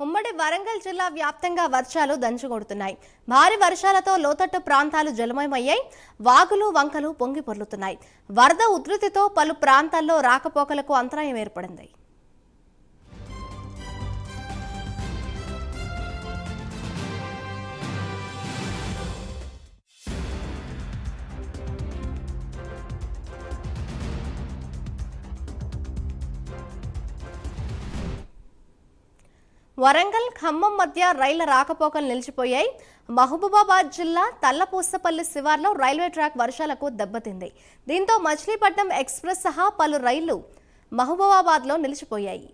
ఉమ్మడి వరంగల్ జిల్లా వ్యాప్తంగా వర్షాలు దంచుకొడుతున్నాయి. భారీ వర్షాలతో లోతట్టు ప్రాంతాలు జలమయమయ్యాయి. వాగులు వంకలు పొంగి పొర్లుతున్నాయి. వరద ఉధృతితో పలు ప్రాంతాల్లో రాకపోకలకు అంతరాయం ఏర్పడింది. వరంగల్ ఖమ్మం మధ్య రైళ్ళ రాకపోకలు నిలిచిపోయాయి. మహబూబాబాద్ జిల్లా తల్లపూసపల్లి శివార్లో రైల్వే ట్రాక్ వర్షాలకు దెబ్బతింది. దీంతో మచిలీపట్నం ఎక్స్ప్రెస్ సహా పలు రైళ్ళు మహబూబాబాద్లో నిలిచిపోయాయి.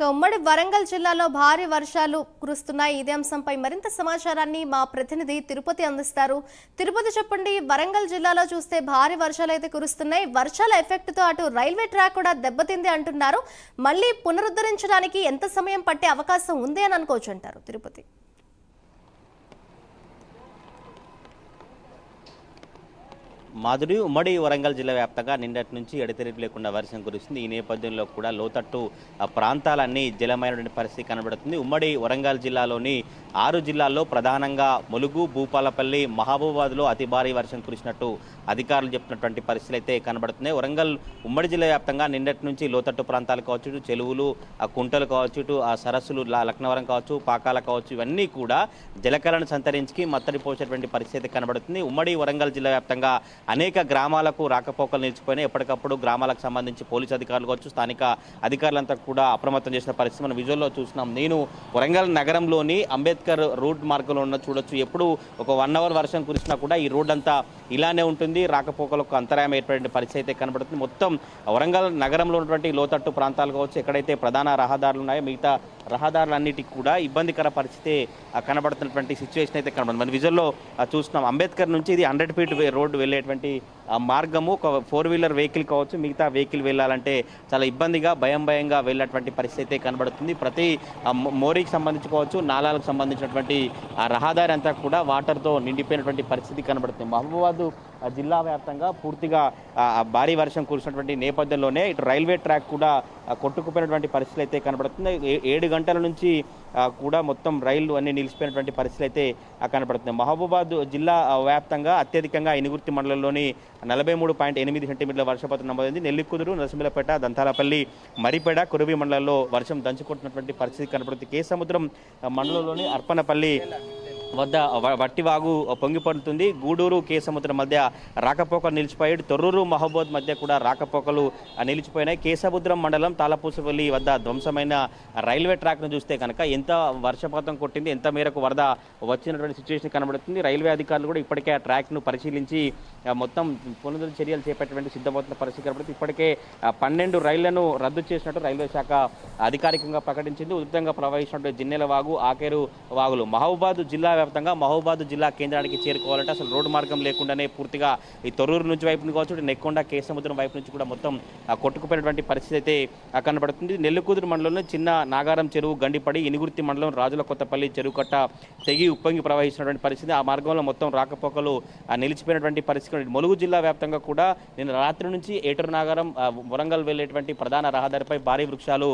ఉమ్మడి వరంగల్ జిల్లాలో భారీ వర్షాలు కురుస్తున్నాయి. ఇదే అంశంపై మరింత సమాచారాన్ని మా ప్రతినిధి తిరుపతి అందిస్తారు. తిరుపతి చెప్పండి వరంగల్ జిల్లాలో చూస్తే భారీ వర్షాలు అయితే కురుస్తున్నాయి. వర్షాల ఎఫెక్ట్తో అటు రైల్వే ట్రాక్ కూడా దెబ్బతింది అంటున్నారు. మళ్ళీ పునరుద్ధరించడానికి ఎంత సమయం పట్టే అవకాశం ఉంది అని అనుకోవచ్చు అంటారు తిరుపతి. మాధురి ఉమ్మడి వరంగల్ జిల్లా వ్యాప్తంగా నిన్నటి నుంచి ఎడతెరిపి లేకుండా వర్షం కురుస్తుంది. ఈ నేపథ్యంలో కూడా లోతట్టు ఆ, ప్రాంతాలన్నీ జలమైనటువంటి పరిస్థితి కనబడుతుంది. ఉమ్మడి వరంగల్ జిల్లాలోని ఆరు జిల్లాల్లో ప్రధానంగా ములుగు భూపాలపల్లి మహబూబాద్లో అతి భారీ వర్షం కురిసినట్టు అధికారులు చెప్పినటువంటి పరిస్థితులు అయితే కనబడుతున్నాయి. వరంగల్ ఉమ్మడి జిల్లా వ్యాప్తంగా నిన్నటి నుంచి లోతట్టు ప్రాంతాలు కావచ్చు చెరువులు ఆ కుంటలు కావచ్చు ఆ సరస్సులు లక్నవరం కావచ్చు పాకాల కావచ్చు ఇవన్నీ కూడా జలకళను సంతరించి మత్తడి పోసేటువంటి పరిస్థితి కనబడుతుంది. ఉమ్మడి వరంగల్ జిల్లా వ్యాప్తంగా అనేక గ్రామాలకు రాకపోకలు నిలిచిపోయినాయి. ఎప్పటికప్పుడు గ్రామాలకు సంబంధించి పోలీసు అధికారులు కావచ్చు స్థానిక అధికారులంతా కూడా అప్రమత్తం చేసిన పరిస్థితి మనం విజువల్లో చూసినాం నేను వరంగల్ నగరంలోని అంబేద్కర్ రూట్ మార్గంలో ఉన్న చూడొచ్చు. ఎప్పుడు ఒక వన్ అవర్ వర్షం కురిసినా కూడా ఈ రోడ్ అంతా ఇలానే ఉంటుంది. రాకపోకలకు అంతరాయం ఏర్పడిన పరిస్థితి అయితే కనబడుతుంది. మొత్తం వరంగల్ నగరంలో ఉన్నటువంటి లోతట్టు ప్రాంతాలు కావచ్చు ఎక్కడైతే ప్రధాన రహదారులు ఉన్నాయో మిగతా రహదారులన్నిటికీ కూడా ఇబ్బందికర పరిస్థితి కనబడుతున్నటువంటి సిచ్యువేషన్ అయితే కనబడుతుంది. మన విజువల్లో చూస్తున్నాం. అంబేద్కర్ నుంచి ఇది హండ్రెడ్ ఫీట్ రోడ్డు వెళ్ళేటువంటి మార్గము. ఒక ఫోర్ వీలర్ వెహికల్ కావచ్చు మిగతా వెహికల్ వెళ్ళాలంటే చాలా ఇబ్బందిగా భయం భయంగా వెళ్ళినటువంటి పరిస్థితి అయితే కనబడుతుంది. ప్రతి మోరీకి సంబంధించి కావచ్చు నాలాలకు సంబంధించినటువంటి ఆ రహదారి అంతా కూడా వాటర్తో నిండిపోయినటువంటి పరిస్థితి కనబడుతుంది. మహబూబాద్ జిల్లా వ్యాప్తంగా పూర్తిగా భారీ వర్షం కురిసినటువంటి నేపథ్యంలోనే ఇటు రైల్వే ట్రాక్ కూడా కొట్టుకుపోయినటువంటి పరిస్థితులు అయితే కనబడుతుంది. ఏ- ఏడు గంటల నుంచి కూడా మొత్తం రైళ్ళు అన్ని నిలిచిపోయినటువంటి పరిస్థితులు అయితే ఆ, మహబూబాద్ జిల్లా వ్యాప్తంగా అత్యధికంగా ఇనుగుర్తి మండలంలోని నలభై మూడు పాయింట్ ఎనిమిది సెంటీమీటర్ల వర్షపాతం నమోదైంది. నెల్లికుదురు నరసింహలపేట దంతాలపల్లి మరిపేడ కురువి మండలంలో వర్షం దంచుకుంటున్నటువంటి పరిస్థితి కనపడుతుంది. కే సముద్రం మండలంలోని అర్పణపల్లి వద్ద వట్టివాగు పొంగిపడుతుంది గూడూరు కేసముద్ర మధ్య రాకపోకలు నిలిచిపోయాడు తొర్రూరు మహబూద్ మధ్య కూడా రాకపోకలు నిలిచిపోయినాయి. కేసముద్రం మండలం తాళపూసపల్లి వద్ద ధ్వంసమైన రైల్వే ట్రాక్ను చూస్తే కనుక ఎంత వర్షపాతం కొట్టింది ఎంత మేరకు వరద వచ్చినటువంటి సిచ్యువేషన్ కనబడుతుంది. రైల్వే అధికారులు కూడా ఇప్పటికే ఆ ట్రాక్ను పరిశీలించి మొత్తం పునరుద్ధరణ చర్యలు చేపట్టేటువంటి సిద్ధమవుతున్న పరిస్థితి కనబడుతుంది. ఇప్పటికే పన్నెండు రైళ్ళను రద్దు చేసినట్టు రైల్వే శాఖ అధికారికంగా ప్రకటించింది. ఉధృతంగా ప్రవహించినటువంటి జిన్నెల వాగు ఆకేరు వాగులు. మహబూబాద్ జిల్లా వ్యాప్తంగా మహబూబాద్ జిల్లా కేంద్రానికి చేరుకోవాలంటే అసలు రోడ్డు మార్గం లేకుండానే పూర్తిగా ఈ తొర్రూరు నుంచి వైపు నుంచి కావచ్చు నెక్కొండ కేసముద్రం వైపు నుంచి కూడా మొత్తం కొట్టుకుపోయినటువంటి పరిస్థితి అయితే కనబడుతుంది. నెల్లికూదురు మండలంలో చిన్న నాగారం చెరువు గండిపడి ఇనుగుర్తి మండలం రాజుల కొత్తపల్లి చెరువు కట్ట తెగి ఉప్పొంగి ప్రవహిస్తున్నటువంటి పరిస్థితి. ఆ మార్గంలో మొత్తం రాకపోకలు ఆ, నిలిచిపోయినటువంటి పరిస్థితి. మొలుగు ములుగు జిల్లా వ్యాప్తంగా కూడా నిన్న రాత్రి నుంచి ఏటూరు నాగారం వరంగల్ వెళ్ళేటువంటి ప్రధాన రహదారిపై భారీ వృక్షాలు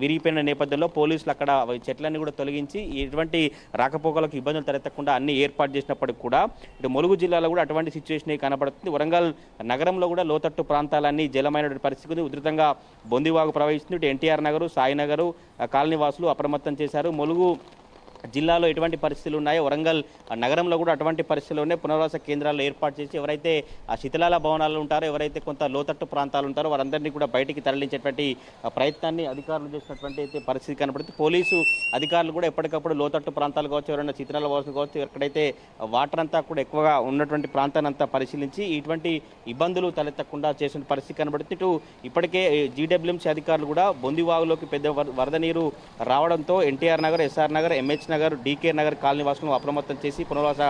విరిగిపోయిన నేపథ్యంలో పోలీసులు అక్కడ చెట్లన్నీ కూడా తొలగించి ఎటువంటి రాకపోకలకు ఇబ్బందులు తలెత్తకుండా అన్ని ఏర్పాటు చేసినప్పటికీ కూడా ఇటు ములుగు జిల్లాలో కూడా అటువంటి సిచ్యువేషన్ కనబడుతుంది. వరంగల్ నగరంలో కూడా లోతట్టు ప్రాంతాలన్నీ జలమైనటువంటి పరిస్థితి ఉధృతంగా బొందివాగు ప్రవహిస్తుంది. ఇటు ఎన్టీఆర్ నగరు సాయినగరు కాలనీ వాసులు అప్రమత్తం చేశారు. ములుగు జిల్లాలో ఎటువంటి పరిస్థితులు ఉన్నాయో వరంగల్ నగరంలో కూడా అటువంటి పరిస్థితుల్లోనే పునర్వాస కేంద్రాలు ఏర్పాటు చేసి ఎవరైతే ఆ శిథిలాల భవనాలు ఉంటారో ఎవరైతే కొంత లోతట్టు ప్రాంతాలు ఉంటారో వారందరినీ కూడా బయటికి తరలించేటువంటి ప్రయత్నాన్ని అధికారులు చేసినటువంటి అయితే పరిస్థితి కనబడుతుంది పోలీసు అధికారులు కూడా ఎప్పటికప్పుడు లోతట్టు ప్రాంతాలు కావచ్చు ఎవరైనా శిథిలాల భవనాలు కావచ్చు ఎక్కడైతే వాటర్ అంతా కూడా ఎక్కువగా ఉన్నటువంటి ప్రాంతాన్ని అంతా పరిశీలించి ఇటువంటి ఇబ్బందులు తలెత్తకుండా చేసిన పరిస్థితి కనబడుతుంది. ఇటు ఇప్పటికే జీడబ్ల్యూఎంసీ అధికారులు కూడా బొందివాగులోకి పెద్ద వర- వరద నీరు రావడంతో NTR Nagar SR Nagar MH Nagar DK Nagar colony వాసులను అప్రమత్తం చేసి పునర్వాస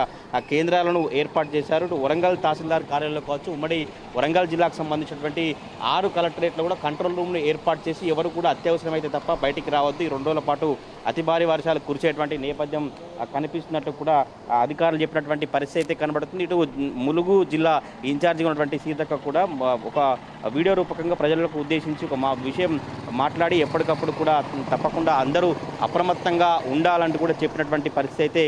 కేంద్రాలను ఏర్పాటు చేశారు. ఇటు వరంగల్ తహసీల్దార్ కార్యాలయంలో కావచ్చు ఉమ్మడి వరంగల్ జిల్లాకు సంబంధించినటువంటి ఆరు కలెక్టరేట్లు కూడా కంట్రోల్ రూమ్ను ఏర్పాటు చేసి ఎవరు కూడా అత్యవసరమైతే తప్ప బయటికి రావద్దు. ఈ రెండు రోజుల పాటు అతి భారీ వర్షాలు కురిసేటువంటి నేపథ్యం కనిపిస్తున్నట్టు కూడా అధికారులు చెప్పినటువంటి పరిస్థితి అయితే కనబడుతుంది. ఇటు ములుగు జిల్లా ఇన్ఛార్జిగా ఉన్నటువంటి సీతక్క కూడా ఒక వీడియో రూపకంగా ప్రజలకు ఉద్దేశించి ఒక మా విషయం మాట్లాడి ఎప్పటికప్పుడు కూడా తప్పకుండా అందరూ అప్రమత్తంగా ఉండాలంటూ కూడా చెప్పినటువంటి పరిస్థితి అయితే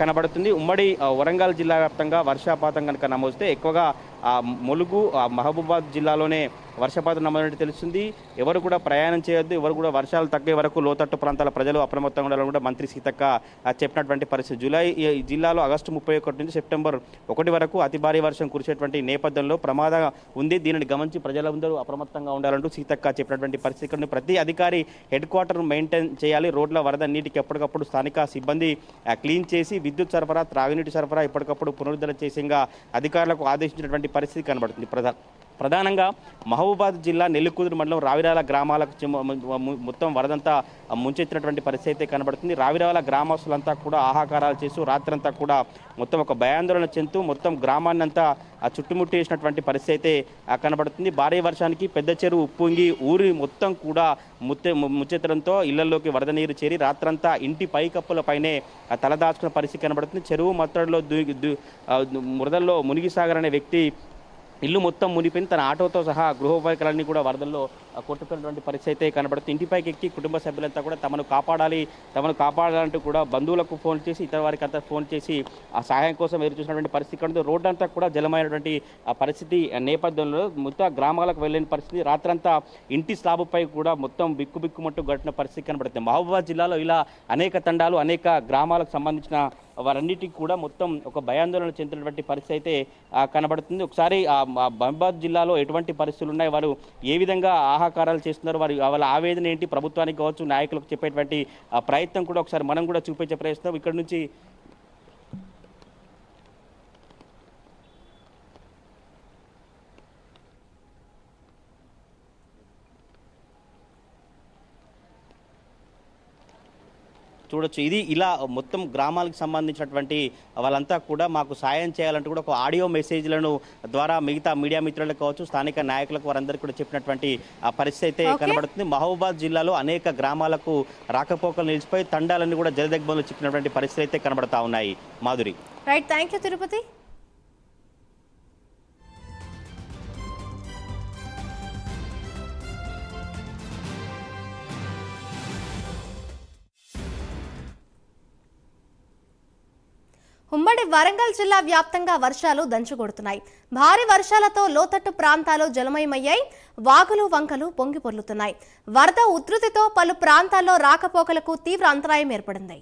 కనబడుతుంది. ఉమ్మడి వరంగల్ జిల్లా వ్యాప్తంగా వర్షాపాతం కనుక నమోస్తే ఎక్కువగా ఆ, ములుగు ఆ, మహబూబాద్ జిల్లాలోనే వర్షపాతం నమోదైనట్టు తెలుస్తుంది. ఎవరు కూడా ప్రయాణం చేయొద్దు ఎవరు కూడా వర్షాలు తగ్గే వరకు లోతట్టు ప్రాంతాల ప్రజలు అప్రమత్తంగా ఉండాలని కూడా మంత్రి సీతక్క చెప్పినటువంటి పరిస్థితి. జూలై ఈ జిల్లాలో ఆగస్టు ముప్పై ఒకటి నుంచి సెప్టెంబర్ ఒకటి వరకు అతి భారీ వర్షం కురిసేటువంటి నేపథ్యంలో ప్రమాదం ఉంది. దీనిని గమనించి ప్రజలందరూ అప్రమత్తంగా ఉండాలంటూ సీతక్క చెప్పినటువంటి పరిస్థితి ఇక్కడ ప్రతి అధికారి హెడ్ క్వార్టర్ మెయింటైన్ చేయాలి. రోడ్ల వరద నీటికి ఎప్పటికప్పుడు స్థానిక సిబ్బంది క్లీన్ చేసి విద్యుత్ సరఫరా త్రాగునీటి సరఫరా ఎప్పటికప్పుడు పునరుద్ధరణ చేసేగా అధికారులకు ఆదేశించినటువంటి పరిస్థితి కనబడుతుంది. ప్రధాన ప్రధానంగా మహబూబాద్ జిల్లా నెల్లికూదురు మండలం రావిరాల గ్రామాలకు మొత్తం వరదంతా ముంచెత్తినటువంటి పరిస్థితి అయితే కనబడుతుంది. రావిరాల గ్రామస్తులంతా కూడా ఆహాకారాలు చేస్తూ రాత్రంతా కూడా మొత్తం ఒక భయాందోళన చెందుతూ మొత్తం గ్రామాన్ని అంతా ఆ చుట్టుముట్టి వేసినటువంటి పరిస్థితి అయితే కనబడుతుంది. భారీ వర్షానికి పెద్ద చెరువు ఉప్పొంగి ఊరి మొత్తం కూడా ముత్తె ము- ముచ్చెత్తడంతో ఇళ్ళలోకి వరద నీరు చేరి రాత్రంతా ఇంటి పైకప్పులపైనే తలదాచుకున్న పరిస్థితి కనబడుతుంది. చెరువు మత్తడిలో దూ దూ- ఆ, మురదల్లో అనే వ్యక్తి ఇల్లు మొత్తం మునిపోయింది తన ఆటోతో సహా గృహోపకరణాన్ని కూడా వరదల్లో కొట్టుకున్నటువంటి పరిస్థితి అయితే కనబడుతుంది. ఇంటిపైకి ఎక్కి కుటుంబ సభ్యులంతా కూడా తమను కాపాడాలి తమను కాపాడాలంటూ కూడా బంధువులకు ఫోన్ చేసి ఇతర వారికి అంతా ఫోన్ చేసి ఆ సహాయం కోసం ఎదురు చూసినటువంటి పరిస్థితి కనుక రోడ్డు అంతా కూడా జలమైనటువంటి పరిస్థితి నేపథ్యంలో మొత్తం గ్రామాలకు వెళ్ళిన పరిస్థితి. రాత్రంతా ఇంటి స్లాబుపై కూడా మొత్తం బిక్కు బిక్కుమంటూ గట్టిన పరిస్థితి కనబడుతుంది. మహబూబాబాద్ జిల్లాలో ఇలా అనేక తండాలు అనేక గ్రామాలకు సంబంధించిన వారన్నిటికీ కూడా మొత్తం ఒక భయాందోళన చెందినటువంటి పరిస్థితి అయితే కనబడుతుంది. ఒకసారి ఆ మహబాద్ జిల్లాలో ఎటువంటి పరిస్థితులు ఉన్నాయి? వారు ఏ విధంగా ఆహాకారాలు చేస్తున్నారు? వారి వాళ్ళ ఆవేదన ఏంటి? ప్రభుత్వానికి కావచ్చు నాయకులకు చెప్పేటువంటి ఆ, ప్రయత్నం కూడా ఒకసారి మనం కూడా చూపించే ప్రయత్నం. ఇక్కడ నుంచి చూడొచ్చు. ఇది ఇలా మొత్తం గ్రామాలకు సంబంధించినటువంటి వాళ్ళంతా కూడా మాకు సాయం చేయాలంటూ కూడా ఒక ఆడియో మెసేజ్లను ద్వారా మిగతా మీడియా మిత్రులకు కావచ్చు స్థానిక నాయకులకు వారందరికీ కూడా చెప్పినటువంటి ఆ పరిస్థితి అయితే. కనబడుతుంది. మహబూబాద్ జిల్లాలో అనేక గ్రామాలకు రాకపోకలు నిలిచిపోయి తండాలన్నీ కూడా జలదగ్బంలో చిక్కినటువంటి పరిస్థితి అయితే కనబడతా ఉన్నాయి. Madhuri. Right thank you Tirupati. ఉమ్మడి వరంగల్ జిల్లా వ్యాప్తంగా వర్షాలు దంచుకొడుతున్నాయి. భారీ వర్షాలతో లోతట్టు ప్రాంతాలు జలమయమయ్యాయి. వాగులు వంకలు పొంగి పొర్లుతున్నాయి వరద ఉధృతితో పలు ప్రాంతాల్లో రాకపోకలకు తీవ్ర అంతరాయం ఏర్పడింది.